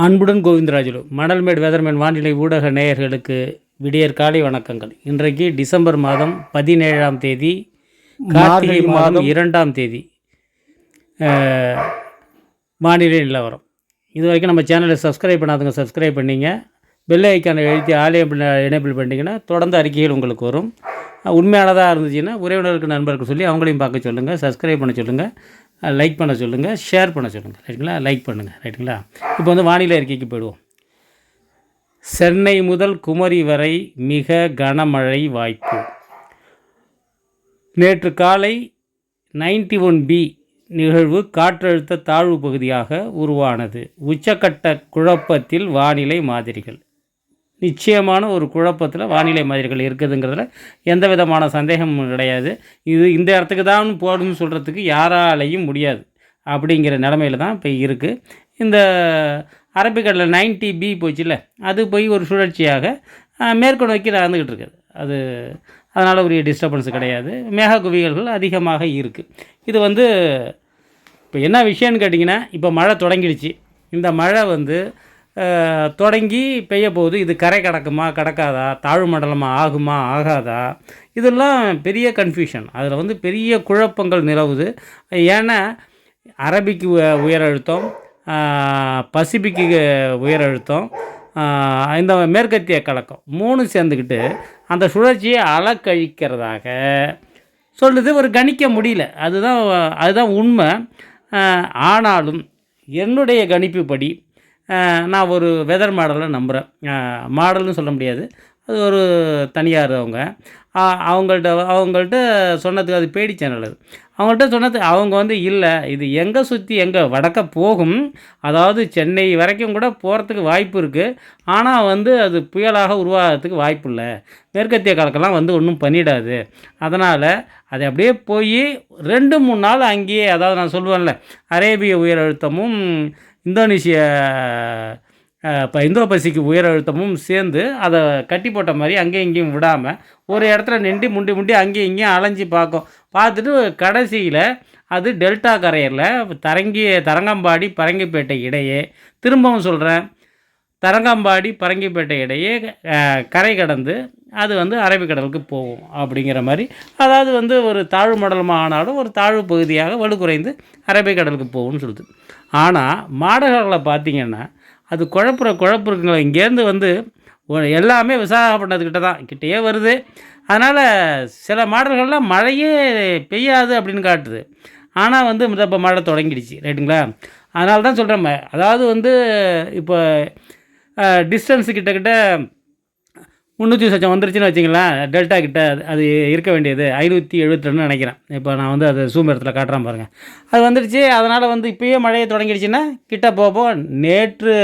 அன்புடன் கோவிந்தராஜுலு மணல்மேடு வெதர்மேன் வானிலை ஊடக நேயர்களுக்கு விடியற் காலை வணக்கங்கள். இன்றைக்கு டிசம்பர் மாதம் பதினேழாம் தேதி கார்த்திகை மாதம் இரண்டாம் தேதி. வானிலை நிலவரம். இது வரைக்கும் நம்ம சேனலை சப்ஸ்கிரைப் பண்ணாதவங்க சப்ஸ்கிரைப் பண்ணிங்க. பெல் ஐக்கானை எழுதி ஆலயம் எனேபிள் பண்ணிங்கன்னா தொடர்ந்து அறிக்கைகள் உங்களுக்கு வரும். உண்மையானதாக இருந்துச்சுன்னா உறவினருக்கு நண்பருக்கு சொல்லி அவங்களையும் பார்க்க சொல்லுங்கள் சப்ஸ்கிரைப் பண்ண சொல்லுங்கள் லைக் பண்ண சொல்லுங்கள் ஷேர் பண்ண சொல்லுங்கள் ரைட்டுங்களா? லைக் பண்ணுங்கள் ரைட்டுங்களா? இப்போ வந்து வானிலை அறிக்கைக்கு போயிடுவோம். சென்னை முதல் குமரி வரை மிக கனமழை வாய்ப்பு. நேற்று காலை நைன்டி ஒன் பி நிகழ்வு காற்றழுத்த தாழ்வு பகுதியாக உருவானது. உச்சக்கட்ட குழப்பத்தில் வானிலை மாதிரிகள். நிச்சயமான ஒரு குழப்பத்தில் வானிலை மாதிரிகள் இருக்குதுங்கிறதுல எந்த விதமான சந்தேகமும் கிடையாது. இது இந்த இடத்துக்கு தான் போகணும்னு சொல்கிறதுக்கு யாராலையும் முடியாது. அப்படிங்கிற நிலமையில தான் இப்போ இருக்குது இந்த அரபிக்கடலில் நைன்டி பி போச்சுல்ல அது போய் ஒரு சுழற்சியாக அஹ், மேற்கு நோக்கி நடந்துக்கிட்டு இருக்குது. அது அதனால் ஒரு டிஸ்டர்பன்ஸ் கிடையாது. மேக குவியல்கள் அதிகமாக இருக்குது இது வந்து இப்போ என்ன விஷயம்னு கேட்டிங்கன்னா இப்போ மழை தொடங்கிடுச்சு. இந்த மழை வந்து தொடங்கி பெய்ய போகுது. இது கரை கடக்குமா கடக்காதா? தாழ்வு மண்டலமாக ஆகுமா ஆகாதா? இதெல்லாம் பெரிய கன்ஃபியூஷன் அதில் வந்து பெரிய குழப்பங்கள் நிலவுது. ஏன்னா அரபிக்கு உ- உயர் அழுத்தம் பசிபிக்கு உயர் அழுத்தம் இந்த மேற்கத்திய கலக்கம் மூணு சேர்ந்துக்கிட்டு அந்த சுழற்சியை அலக்கழிக்கிறதாக சொல்லுது. ஒரு கணிக்க முடியல. அதுதான் அதுதான் உண்மை. ஆனாலும் என்னுடைய கணிப்புப்படி நான் ஒரு வெதர் மாடலை நம்புகிறேன் மாடல்னு சொல்ல முடியாது. அது ஒரு தனியார் அவங்க. அவங்கள்ட்ட அவங்கள்ட்ட சொன்னதுக்கு அது பேடி சேனல் அது. அவங்கள்ட்ட சொன்னது அவங்க வந்து இல்லை இது எங்கே சுற்றி எங்கே வடக்க போகும். அதாவது சென்னை வரைக்கும் கூட போகிறதுக்கு வாய்ப்பு இருக்குது ஆனால் வந்து அது புயலாக உருவாகிறதுக்கு வாய்ப்பு இல்லை. மேற்கத்திய காலக்கெல்லாம் வந்து ஒன்றும் பண்ணிடாது. அதனால் அது அப்படியே போய் ரெண்டு மூணு நாள் அங்கேயே அதாவது நான் சொல்லுவேன்ல அரேபிய உயர் அழுத்தமும் இந்தோனேஷிய இப்போ இந்தோ பசிக்கு உயர் அழுத்தமும் சேர்ந்து அதை கட்டி போட்ட மாதிரி அங்கேயும் இங்கேயும் விடாமல் ஒரு இடத்துல நின்று முண்டி முண்டி அங்கேயும் இங்கேயும் அலைஞ்சு பார்க்கும். பார்த்துட்டு கடைசியில் அது டெல்டா கரையரில் தரங்கி தரங்கம்பாடி பரங்கிப்பேட்டை இடையே திரும்பவும் சொல்கிறேன் தரங்கம்பாடி பரங்கிப்பேட்டை இடையே கரை கடந்து அது வந்து அரபிக்கடலுக்கு போகும் அப்படிங்கிற மாதிரி. அதாவது வந்து ஒரு தாழ்வு மண்டலமாக ஆனாலும் ஒரு தாழ்வு பகுதியாக வலுக்குறைந்து அரபிக்கடலுக்கு போகும்னு சொல்லுது. ஆனால் மாடகளில் பார்த்திங்கன்னா அது குழப்புற குழப்பு இருக்குங்களா இங்கேருந்து வந்து எல்லாமே விசாகப்பட்டினத்துக்கிட்ட தான் கிட்டேயே வருது. அதனால் சில மாடல்கள்லாம் மழையே பெய்யாது அப்படின்னு காட்டுது. ஆனால் வந்து இப்போ மழை தொடங்கிடுச்சு ரைட்டுங்களா? அதனால தான் சொல்கிறேன் அதாவது வந்து இப்போ டிஸ்டன்ஸு கிட்டக்கிட்ட முந்நூற்றி சொச்சம் வந்துருச்சுன்னு வச்சிங்களேன் டெல்டா கிட்ட அது- இருக்க வேண்டியது. ஐநூற்றி எழுபத்திரெண்டுன்னு நினைக்கிறேன். இப்போ நான் வந்து அது சூம் இடத்துல காட்டுறேன் பாருங்கள் அது வந்துடுச்சு அதனால் வந்து இப்போயே மழையை தொடங்கிடுச்சுன்னா கிட்ட போக போக நேற்று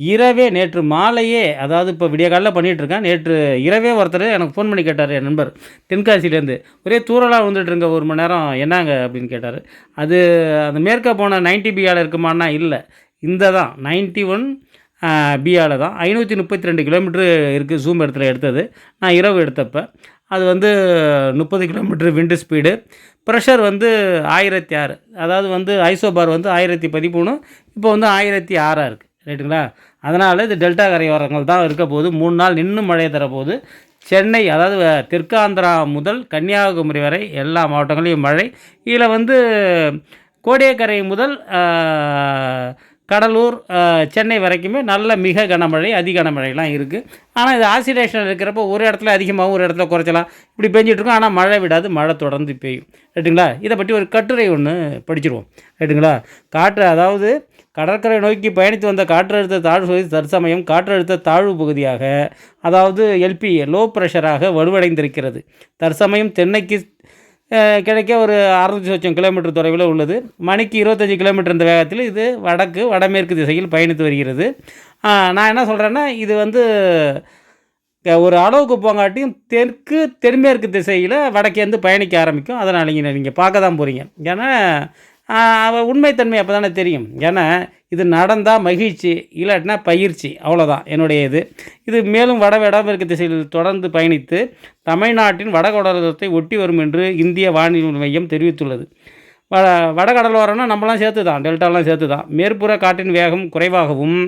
இரவே நேற்று மாலையே அதாவது இப்போ விடிய காலையில் பண்ணிகிட்டு இருக்கேன். நேற்று இரவே ஒருத்தர் எனக்கு ஃபோன் பண்ணி கேட்டார் என் நண்பர். தென்காசிலேருந்து ஒரே தூரலாக வந்துட்டு இருங்க ஒரு மணி நேரம் என்னங்க அப்படின்னு கேட்டார். அது அந்த மேற்க போன நைன்டி பிஆல இருக்குமான்னா இல்லை. இந்த தான் நைன்ட்டி ஒன் பிஆல தான். ஐநூற்றி முப்பத்தி ரெண்டு கிலோமீட்ரு இருக்குது ஜூம் இடத்துல எடுத்தது. நான் இரவு எடுத்தப்போ அது வந்து முப்பது கிலோமீட்ரு விண்டு ஸ்பீடு ப்ரெஷர் வந்து ஆயிரத்தி ஆறு. அதாவது வந்து ஐசோபார் வந்து ஆயிரத்தி பதிமூணு இப்போ வந்து ஆயிரத்தி ஆறாக இருக்குது ரைட்டுங்களா அதனால் இது டெல்டா கரையோரங்கள் தான் இருக்க போது மூணு நாள் நின்று மழை தரப்போகுது சென்னை அதாவது தெற்காந்திரா முதல் கன்னியாகுமரி வரை எல்லா மாவட்டங்களையும் மழை. இதில் வந்து கோடியக்கரை முதல் கடலூர் சென்னை வரைக்குமே நல்ல மிக கனமழை அதி கனமழைலாம் இருக்குது ஆனால் இது ஆசிடேஷன் இருக்கிறப்போ ஒரு இடத்துல அதிகமாகவும் ஒரு இடத்துல குறைச்சலாம் இப்படி பெஞ்சிட்ருக்கோம். இருக்கும் ஆனால் மழை விடாது மழை தொடர்ந்து பெய்யும். ரைட்டுங்களா? இதை பற்றி ஒரு கட்டுரை ஒன்று படிச்சிருவோம். ரைட்டுங்களா? காற்று அதாவது கடற்கரை நோக்கி பயணித்து வந்த காற்றழுத்த தாழ்வு பகுதி தற்சமயம் காற்றழுத்த தாழ்வு பகுதியாக அதாவது எல்பி லோ ப்ரெஷராக வலுவடைந்திருக்கிறது. தற்சமயம் தென்னைக்கு கிடைக்க ஒரு அறுநூற்றி லட்சம் கிலோமீட்டர் தொலைவில் உள்ளது. மணிக்கு இருபத்தஞ்சி கிலோமீட்டர் இந்த வேகத்தில் இது வடக்கு வடமேற்கு திசையில் பயணித்து வருகிறது. நான் என்ன சொல்கிறேன்னா இது வந்து ஒரு அளவுக்கு போங்காட்டியும் தெற்கு தென்மேற்கு திசையில் வடக்கேந்து பயணிக்க ஆரம்பிக்கும். அதனால் நீங்கள் நீங்கள் பார்க்க தான் போகிறீங்க ஏன்னா அவள் உண்மைத்தன்மை அப்போ தானே தெரியும். ஏன்னா இது நடந்தால் மகிழ்ச்சி இல்லாட்டினா பயிற்சி. அவ்வளோதான் என்னுடைய இது. இது மேலும் வட வடமேற்கு திசையில் தொடர்ந்து பயணித்து தமிழ்நாட்டின் வடகடலத்தை ஒட்டி வரும் என்று இந்திய வானிலை மையம் தெரிவித்துள்ளது. வட வடகடலோரம்னா நம்மலாம் சேர்த்து தான் டெல்டாலாம் சேர்த்து தான் மேற்புற காற்றின் வேகம் குறைவாகவும்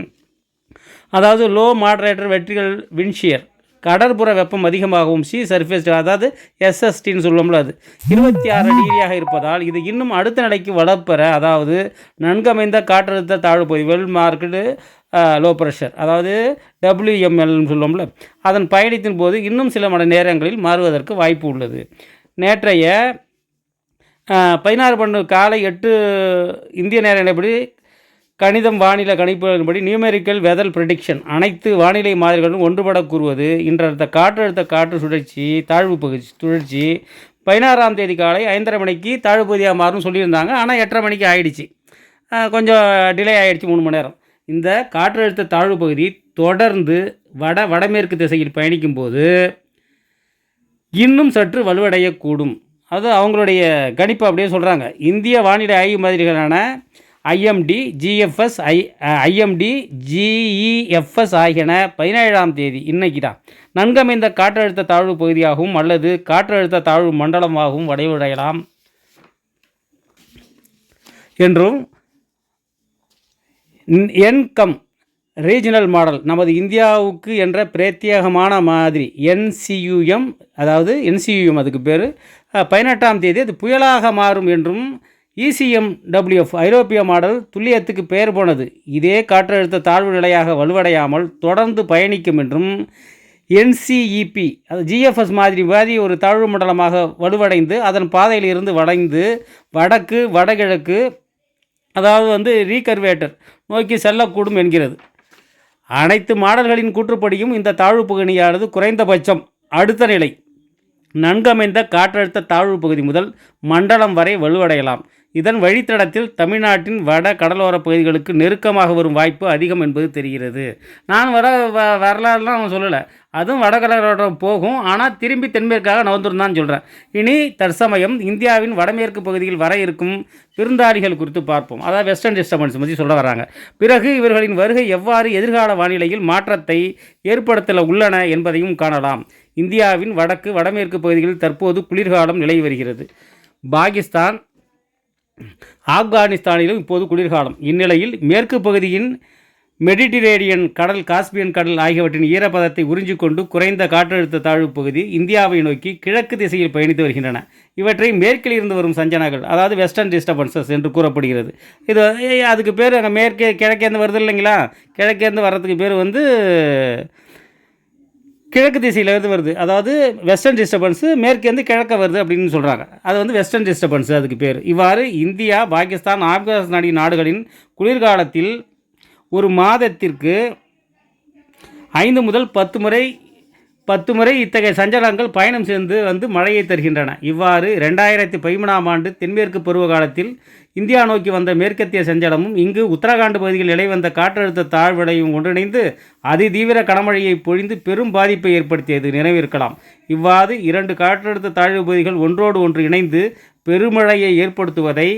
அதாவது லோ மாடரேட்டர் வெற்றிகள் வின்ஷியர் கடற்புற வெப்பம் அதிகமாகவும் சி சர்ஃபேஸ் அதாவது எஸ்எஸ்டின்னு சொல்லுவோம்ல அது இருபத்தி ஆறு டிகிரியாக இருப்பதால் இது இன்னும் அடுத்த நிலைக்கு வளர்ப்பெற அதாவது நன்கமைந்த காற்றழுத்த தாழ்வு பகுதி வெல் மார்க்கெட்டு லோ ப்ரெஷர் அதாவது டபிள்யூஎம்எல்னு சொல்லுவோம்ல அதன் பயணத்தின் போது இன்னும் சில மணி நேரங்களில் மாறுவதற்கு வாய்ப்பு உள்ளது. நேற்றைய பதினாறு பன்னெண்டு காலை எட்டு இந்திய நேரப்படி கணிதம் வானிலை கணிப்புகளின்படி நியூமெரிக்கல் வெதல் ப்ரெடிக்ஷன் அனைத்து வானிலை மாதிரிகளும் ஒன்றுபட கூறுவது இன்றடுத்த காற்றழுத்த காற்று சுழற்சி தாழ்வு பகுதி சுழற்சி. பதினாறாம் தேதி காலை ஐந்தரை மணிக்கு தாழ்வு பகுதியாக மாறும்னு சொல்லியிருந்தாங்க. ஆனால் எட்டரை மணிக்கு ஆயிடுச்சு. கொஞ்சம் டிலே ஆயிடுச்சு மூணு மணி நேரம். இந்த காற்றழுத்த தாழ்வு பகுதி தொடர்ந்து வட வடமேற்கு திசையில் பயணிக்கும்போது இன்னும் சற்று வலுவடையக்கூடும். அது அவங்களுடைய கணிப்பு அப்படியே சொல்கிறாங்க இந்திய வானிலை ஆய்வு மாதிரிகளான ஐஎம்டி ஜிஎஃப்எஸ் ஐ ஐஎம்டி ஜிஇஎஃப்எஸ் ஆகியன பதினேழாம் தேதி இன்னைக்கு தான் நன்கமைந்த காற்றழுத்த தாழ்வு பகுதியாகவும் அல்லது காற்றழுத்த தாழ்வு மண்டலமாகவும் வடைவடையலாம் என்றும் என்கம் ரீஜனல் மாடல் நமது இந்தியாவுக்கு என்ற பிரத்யேகமான மாதிரி என்சியூஎம் அதாவது என்சியூஎம் அதுக்கு பேர் பதினெட்டாம் தேதி அது புயலாக மாறும் என்றும் இசிஎம் டபிள்யூஎஃப் ஐரோப்பிய மாடல் துல்லியத்துக்கு பெயர் போனது. இதே காற்றழுத்த தாழ்வு நிலையாக வலுவடையாமல் தொடர்ந்து பயணிக்கும் என்றும் என்சிஇபி அது ஜிஎஃப்எஸ் மாதிரி மாதிரி ஒரு தாழ்வு மண்டலமாக வலுவடைந்து அதன் பாதையில் இருந்து வளைந்து வடக்கு வடகிழக்கு அதாவது வந்து ரீகர்வேட்டர் நோக்கி செல்லக்கூடும் என்கிறது. அனைத்து மாடல்களின் கூற்றுப்படியும் இந்த தாழ்வு பகுதியானது குறைந்தபட்சம் அடுத்த நிலை. நன்கமைந்த காற்றழுத்த தாழ்வு பகுதி முதல் மண்டலம் வரை வலுவடையலாம். இதன் வழித்தடத்தில் தமிழ்நாட்டின் வட கடலோர பகுதிகளுக்கு நெருக்கமாக வரும் வாய்ப்பு அதிகம் என்பது தெரிகிறது. நான் வர வ வரலாறுலாம் அவன் சொல்லலை. அதுவும் வடகடலோர போகும். ஆனால் திரும்பி தென்மேற்காக நவந்துரும் தான் சொல்கிறேன் இனி தற்சமயம் இந்தியாவின் வடமேற்கு பகுதியில் வர இருக்கும் விருந்தாளிகள் குறித்து பார்ப்போம். அதாவது வெஸ்டர்ன் டிஸ்டர்பன்ஸ் பற்றி சொல்ல வராங்க. பிறகு இவர்களின் வருகை எவ்வாறு எதிர்கால வானிலையில் மாற்றத்தை ஏற்படுத்தல உள்ளன என்பதையும் காணலாம். இந்தியாவின் வடக்கு வடமேற்கு பகுதிகளில் தற்போது குளிர்காலம் நிலவி வருகிறது. பாகிஸ்தான் ஆப்கானிஸ்தானிலும் இப்போது குளிர்காலம். இந்நிலையில் மேற்கு பகுதியின் மெடிட்டரேனியன் கடல் காஸ்பியன் கடல் ஆகியவற்றின் ஈரப்பதத்தை உறிஞ்சிக்கொண்டு குறைந்த காற்றழுத்த தாழ்வு பகுதி இந்தியாவை நோக்கி கிழக்கு திசையில் பயணித்து வருகின்றன. இவற்றை மேற்கில் இருந்து வரும் சஞ்சனங்கள் அதாவது வெஸ்டர்ன் டிஸ்டர்பன்சஸ் என்று கூறப்படுகிறது. இது அதுக்கு பேர் அங்கே மேற்கே கிழக்கேருந்து வருது இல்லைங்களா? கிழக்கேருந்து வர்றதுக்கு பேர் வந்து கிழக்கு திசையிலேருந்து வருது. அதாவது வெஸ்டர்ன் டிஸ்டர்பன்ஸு மேற்கேருந்து கிழக்க வருது அப்படின்னு சொல்கிறாங்க அது வந்து வெஸ்டர்ன் டிஸ்டர்பன்ஸ் அதுக்கு பேர். இவ்வாறு இந்தியா பாகிஸ்தான் ஆப்கானிஸ்தான் ஆகிய நாடுகளின் குளிர்காலத்தில் ஒரு மாதத்திற்கு ஐந்து முதல் பத்து முறை பத்து முறை இத்தகைய சஞ்சலங்கள் பயணம் செய்து வந்து மழையை தருகின்றன. இவ்வாறு ரெண்டாயிரத்தி பதிமூணாம் ஆண்டு தென்மேற்கு பருவகாலத்தில் இந்தியா நோக்கி வந்த மேற்கத்திய சஞ்சலமும் இங்கு உத்தரகாண்ட் பகுதியில் நிலைவந்த காற்றழுத்த தாழ்வடையும் ஒன்றிணைந்து அதிதீவிர கனமழையை பொழிந்து பெரும் பாதிப்பை ஏற்படுத்தியது நினைவிருக்கலாம். இவ்வாறு இரண்டு காற்றழுத்த தாழ்வு பகுதிகள் ஒன்றோடு ஒன்று இணைந்து பெருமழையை ஏற்படுத்துவதை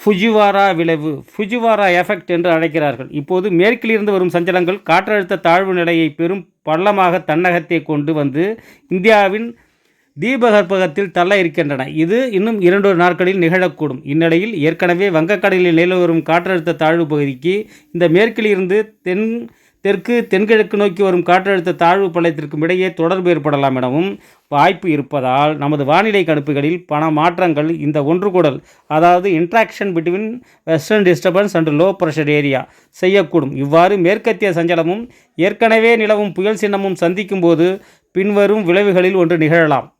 ஃபுஜிவாரா விளைவு. ஃபுஜிவாரா எஃபெக்ட் என்று அழைக்கிறார்கள். இப்போது மேற்கிலிருந்து வரும் சஞ்சலங்கள் காற்றழுத்த தாழ்வு நிலையை பெரும் பள்ளமாக தன்னகத்தை கொண்டு வந்து இந்தியாவின் தீபகற்பகத்தில் தள்ள இருக்கின்றன. இது இன்னும் இரண்டு நாட்களில் நிகழக்கூடும். இந்நிலையில் ஏற்கனவே வங்கக்கடலில் நிலவரும் காற்றழுத்த தாழ்வு பகுதிக்கு இந்த மேற்கிலிருந்து தென் தெற்கு தென்கிழக்கு நோக்கி வரும் காற்றழுத்த தாழ்வு பள்ளத்திற்கும் இடையே தொடர்பு ஏற்படலாம் எனவும் வாய்ப்பு இருப்பதால் நமது வானிலை கணிப்புகளில் பண மாற்றங்கள் இந்த ஒன்றுகூடல் அதாவது interaction between western disturbance and low pressure area செய்யக்கூடும். இவ்வாறு மேற்கத்திய சஞ்சலமும் ஏற்கனவே நிலவும் புயல் சின்னமும் சந்திக்கும் போது பின்வரும் விளைவுகளில் ஒன்று நிகழலாம்.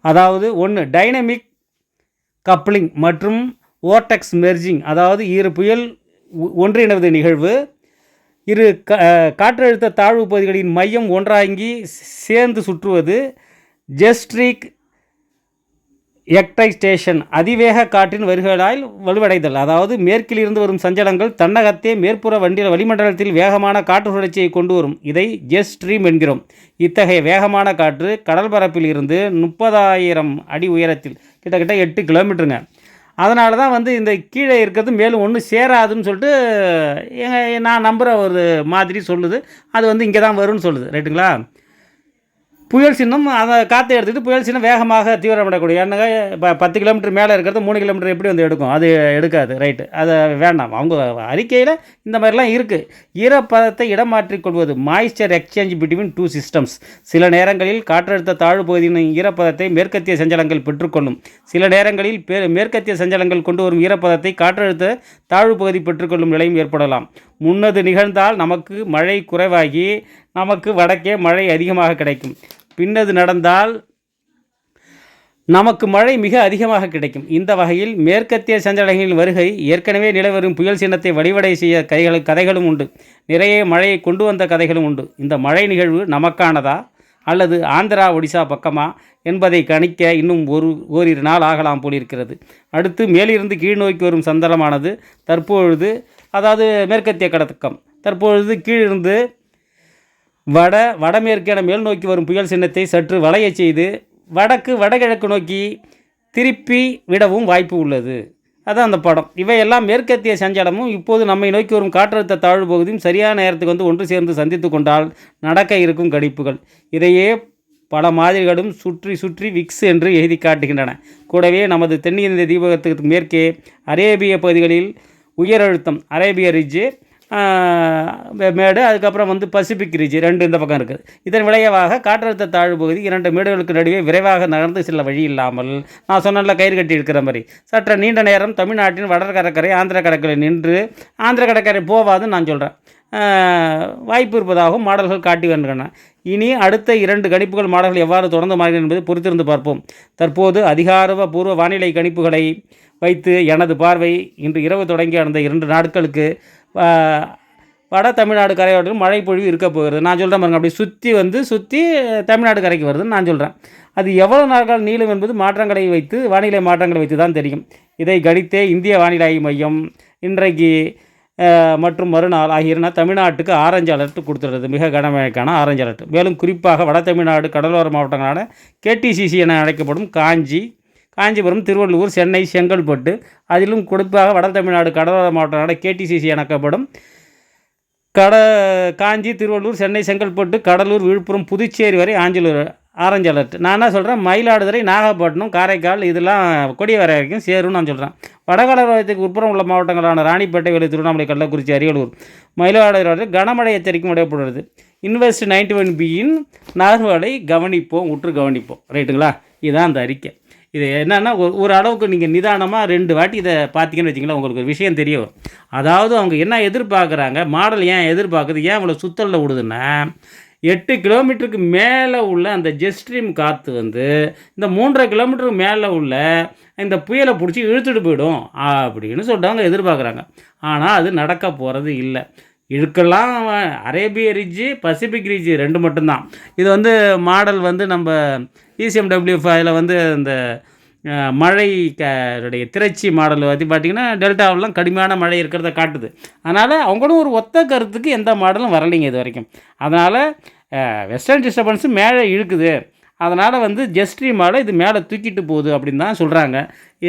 அதாவது ஒன்று டைனமிக் கப்ளிங் மற்றும் ஓர்டெக்ஸ் மெர்ஜிங் அதாவது இரு புயல் ஒ- ஒன்றிணைவது நிகழ்வு. இரு க காற்றழுத்த தாழ்வு பகுதிகளின் மையம் ஒன்றாங்கி சேர்ந்து சுற்றுவது ஜெஸ்ட்ரிக் எக்டைஸ்டேஷன். அதிவேக காற்றின் வருகையால் வலுவடைதல். அதாவது மேற்கில் இருந்து வரும் சஞ்சலங்கள் தன்னகத்தே மேற்புற வண்டியில் வளிமண்டலத்தில் வேகமான காற்று சுழற்சியை கொண்டு வரும் இதை ஜெட் ஸ்ட்ரீம் என்கிறோம். இத்தகைய வேகமான காற்று கடல் பரப்பில் இருந்து முப்பதாயிரம் அடி உயரத்தில் கிட்டத்தட்ட எட்டு கிலோமீட்டருங்க. அதனால தான் வந்து இந்த கீழே இருக்கிறது மேலும் ஒன்றும் சேராதுன்னு சொல்லிட்டு எங்கள் நான் நம்புகிற ஒரு மாதிரி சொல்லுது. அது வந்து இங்கே தான் வரும்னு சொல்லுது. ரைட்டுங்களா புயல் சின்னம் அதை காற்றை எடுத்துக்கிட்டு புயல் சின்னம் வேகமாக தீவிரமடையக்கூடிய. என்னங்க இப்போ பத்து கிலோமீட்டர் மேலே இருக்கிறது மூணு கிலோமீட்டர் எப்படி வந்து எடுக்கும்? அது எடுக்காது ரைட்டு அதை வேண்டாம். அவங்க அறிக்கையில் இந்த மாதிரிலாம் இருக்குது ஈரப்பதத்தை இடமாற்றிக்கொள்வது moisture exchange between two systems சில நேரங்களில் காற்றழுத்த தாழ்வு பகுதியின் ஈரப்பதத்தை மேற்கத்திய சஞ்சலங்கள் பெற்றுக்கொள்ளும். சில நேரங்களில் பே மேற்கத்திய சஞ்சலங்கள் கொண்டு வரும் ஈரப்பதத்தை காற்றழுத்த தாழ்வு பகுதி பெற்றுக்கொள்ளும் நிலையும் ஏற்படலாம். முன்னது நிகழ்ந்தால் நமக்கு மழை குறைவாகி நமக்கு வடக்கே மழை அதிகமாக கிடைக்கும். பின்னது நடந்தால் நமக்கு மழை மிக அதிகமாக கிடைக்கும். இந்த வகையில் மேற்கத்திய சஞ்சலங்களின் வருகை ஏற்கனவே நிலவரும் புயல் சின்னத்தை வடிவடை செய்ய கைகளும் கதைகளும் உண்டு. நிறைய மழையை கொண்டு வந்த கதைகளும் உண்டு. இந்த மழை நிகழ்வு நமக்கானதா அல்லது ஆந்திரா ஒடிசா பக்கமா என்பதை கணிக்க இன்னும் ஒரு ஓரிரு நாள் ஆகலாம் போலிருக்கிறது. அடுத்து மேலிருந்து கீழ் நோக்கி வரும் சந்தலமானது தற்பொழுது அதாவது மேற்கத்திய கடத்தக்கம் தற்பொழுது கீழிருந்து வட வடமேற்கென மேல் நோக்கி வரும் புயல் சின்னத்தை சற்று வளையச் செய்து வடக்கு வடகிழக்கு நோக்கி திருப்பி விடவும் வாய்ப்பு உள்ளது. அதான் அந்த படம். இவையெல்லாம் மேற்கத்திய சஞ்சலமும் இப்போது நம்மை நோக்கி வரும் காற்றழுத்த தாழ்வு பகுதியும் சரியான நேரத்துக்கு வந்து ஒன்று சேர்ந்து சந்தித்து கொண்டால் நடக்க இருக்கும் கடிப்புகள் இதையே பல மாதிரிகளும் சுற்றி சுற்றி விக்ஸ் என்று எழுதி காட்டுகின்றன. கூடவே நமது தென்னிந்திய தீபகத்துக்கு மேற்கே அரேபிய பகுதிகளில் உயர் அழுத்தம் அரேபிய ரிஜ்ஜு மேடு அதுக்கப்புறம் வந்து பசிபிக் ரிஜ் ரெண்டு இந்த பக்கம் இருக்குது. இதன் விளைவாக காற்றழுத்த தாழ்வு பகுதி இரண்டு மேடுகளுக்கு நடுவே விரைவாக நகர்ந்து செல்ல வழி இல்லாமல் நான் சொன்னல கயிறு கட்டி இருக்கிற மாதிரி. சற்று நீண்ட நேரம் தமிழ்நாட்டின் வட கடற்கரை ஆந்திர கடற்கரை நின்று ஆந்திர கடற்கரை போவாதுன்னு நான் சொல்கிறேன் வாய்ப்பு இருப்பதாகவும் மாடல்கள் காட்டி வருகின்றன. இனி அடுத்த இரண்டு கணிப்புகள் மாடல்கள் எவ்வாறு தொடர்ந்து மாறுகிறது என்பதை பொறுத்திருந்து பார்ப்போம். தற்போது அதிகாரபூர்வ வானிலை கணிப்புகளை வைத்து எனது பார்வை இன்று இரவு தொடங்கி அந்த இரண்டு நாட்களுக்கு வட தமிழ்நாடு கரையோரம் மழை பொழிவு இருக்க போகிறது. நான் சொல்கிறேன் பாருங்க அப்படி சுற்றி வந்து சுற்றி தமிழ்நாடு கரைக்கு வருதுன்னு நான் சொல்கிறேன் அது எவ்வளோ நாட்கள் நீளும் என்பது மாற்றங்களை வைத்து வானிலை மாற்றங்களை வைத்து தான் தெரியும். இதை கணித்தே இந்திய வானிலை மையம் இன்றைக்கு மற்றும் மறுநாள் ஆகியன தமிழ்நாட்டுக்கு ஆரஞ்சு அலர்ட் கொடுத்துள்ளது. மிக கனமழைக்கான ஆரஞ்சு அலர்ட் மேலும் குறிப்பாக வட தமிழ்நாடு கடலோர மாவட்டங்களான கேடிசிசி என அழைக்கப்படும் காஞ்சி காஞ்சிபுரம் திருவள்ளூர் சென்னை செங்கல்பட்டு அதிலும் குறிப்பாக வட தமிழ்நாடு கடலோர மாவட்டங்களான கேடிசிசி எனக்கப்படும் கட காஞ்சி திருவள்ளூர் சென்னை செங்கல்பட்டு கடலூர் விழுப்புரம் புதுச்சேரி வரை ஆஞ்சலூர் ஆரஞ்சு அலர்ட் நான் என்ன சொல்கிறேன் மயிலாடுதுறை நாகப்பட்டினம் காரைக்கால் இதெல்லாம் கொடியவரை வரைக்கும் சேரும்னு நான் சொல்கிறேன் வடகடலோரத்துக்கு உட்புறம் உள்ள மாவட்டங்களான ராணிப்பேட்டை வெளி திருவண்ணாமலை கள்ளக்குறிச்சி அரியலூர் மயிலாடுதுறை கனமழை எச்சரிக்கை விடப்படுகிறது இன்வெஸ்ட் நைன்டி ஒன் பியின் நகர்வுகளை கவனிப்போம் உற்று கவனிப்போம். ரைட்டுங்களா? இதுதான் அந்த அறிக்கை. இது என்னென்னா ஒரு அளவுக்கு நீங்கள் நிதானமாக ரெண்டு வாட்டி இதை பார்த்தீங்கன்னு வச்சிங்களேன் உங்களுக்கு ஒரு விஷயம் தெரிய வரும். அதாவது அவங்க என்ன எதிர்பார்க்குறாங்க? மாடல் ஏன் எதிர்பார்க்குது? ஏன் இவ்வளோ சுத்தலில் விடுதுன்னா எட்டு கிலோமீட்டருக்கு மேலே உள்ள அந்த ஜெஸ்ட்ரீம் காற்று வந்து இந்த மூன்றரை கிலோமீட்டருக்கு மேலே உள்ள இந்த புயலை பிடிச்சி இழுத்துட்டு போயிடும் அப்படின்னு சொல்லிட்டு எதிர்பார்க்குறாங்க. ஆனால் அது நடக்க போகிறது இல்லை. இழுக்கலாம் அரேபிய ரிட்ஜு பசிபிக் ரிட்ஜு ரெண்டு மட்டும்தான். இது வந்து மாடல் வந்து நம்ம இசிஎம்டபிள்யூ ஃபைவ்ல வந்து இந்த மழை உடைய திரைச்சி மாடல் பற்றி பார்த்திங்கன்னா டெல்டாவிலாம் கடுமையான மழை இருக்கிறத காட்டுது. அதனால் அவங்களும் ஒரு ஒத்த கருத்துக்கு எந்த மாடலும் வரலைங்க இது வரைக்கும். அதனால் வெஸ்டர்ன் டிஸ்டர்பன்ஸு மேலே இழுக்குது. அதனால் வந்து ஜெஸ்ட்ரீமால் இது மேலே தூக்கிட்டு போகுது அப்படின்னு தான் சொல்கிறாங்க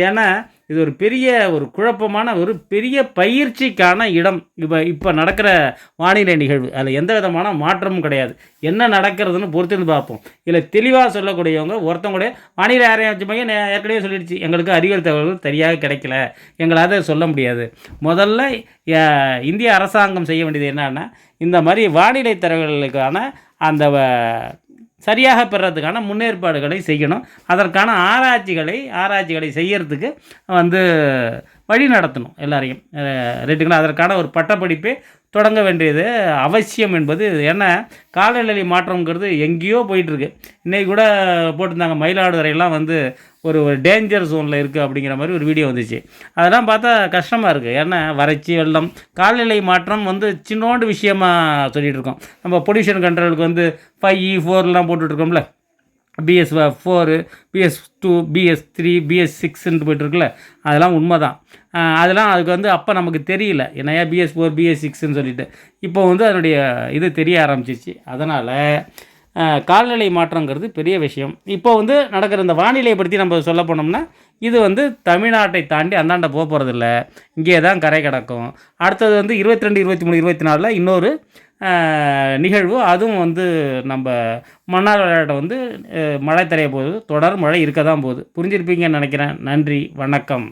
ஏன்னா இது ஒரு பெரிய ஒரு குழப்பமான ஒரு பெரிய பயிற்சிக்கான இடம். இப்போ இப்போ நடக்கிற வானிலை நிகழ்வு. அதில் எந்த விதமான மாற்றமும் கிடையாது. என்ன நடக்கிறதுன்னு பொறுத்திருந்து பார்ப்போம். இதில் தெளிவாக சொல்லக்கூடியவங்க ஒருத்தவங்களுடைய வானிலை ஆராய்ச்சி மையம் ஏற்கனவே சொல்லிடுச்சு. எங்களுக்கு அறிவியல் தகவல்கள் சரியாக கிடைக்கல. எங்களால் சொல்ல முடியாது. முதல்ல இந்திய அரசாங்கம் செய்ய வேண்டியது என்னன்னா இந்த மாதிரி வானிலை தகவல்களுக்கான அந்த சரியாக பெறதுக்கான முன்னேற்பாடுகளை செய்யணும். அதற்கான ஆராய்ச்சிகளை ஆராய்ச்சிகளை செய்யறதுக்கு வந்து வழி நடத்தணும் எல்லாரையும். ரைட்டுங்களா அதற்கான ஒரு பட்டப்படிப்பே தொடங்க வேண்டியது அவசியம் என்பது ஏன்னா காலநிலை மாற்றங்கிறது எங்கேயோ போயிட்டுருக்கு. இன்றைக்கி கூட போட்டிருந்தாங்க மயிலாடுதுறையெல்லாம் வந்து ஒரு ஒரு டேஞ்சர் ஜோனில் இருக்குது அப்படிங்கிற மாதிரி ஒரு வீடியோ வந்துச்சு. அதெல்லாம் பார்த்தா கஷ்டமாக இருக்குது ஏன்னா வறட்சி வெள்ளம் காலநிலை மாற்றம் வந்து சின்னோண்டு விஷயமாக சொல்லிகிட்டு இருக்கோம். நம்ம பொல்யூஷன் கண்ட்ரோலுக்கு வந்து ஃபைவ் இ e, ஃபோர்லாம் போட்டுட்ருக்கோம்ல BS four BS two BS three BS சிக்ஸ்ன்னு போய்ட்டுருக்குல்ல அதெல்லாம் உண்மை தான் அதெல்லாம் அதுக்கு வந்து அப்போ நமக்கு தெரியல. என்னையா பிஎஸ் ஃபோர் பிஎஸ் சிக்ஸ்ன்னு சொல்லிட்டு. இப்போ வந்து அதனுடைய இது தெரிய ஆரம்பிச்சிச்சு. அதனால் கால்நிலை காலநிலை மாற்றங்கிறது பெரிய விஷயம். இப்போ வந்து நடக்கிற இந்த வானிலையை பற்றி நம்ம சொல்ல போனோம்னா இது வந்து தமிழ்நாட்டை தாண்டி அந்தாண்ட போக போகிறதில்ல இங்கே தான் கரை கிடக்கும். அடுத்தது வந்து இருபத்தி ரெண்டு இருபத்தி மூணு இருபத்தி நாலில் இன்னொரு நிகழ்வு. அதுவும் வந்து நம்ம மன்னார் விளையாட்டை வந்து மழை தரைய போகுது. தொடர் மழை இருக்க தான் போகுது. புரிஞ்சிருப்பீங்கன்னு நினைக்கிறேன். நன்றி. வணக்கம்.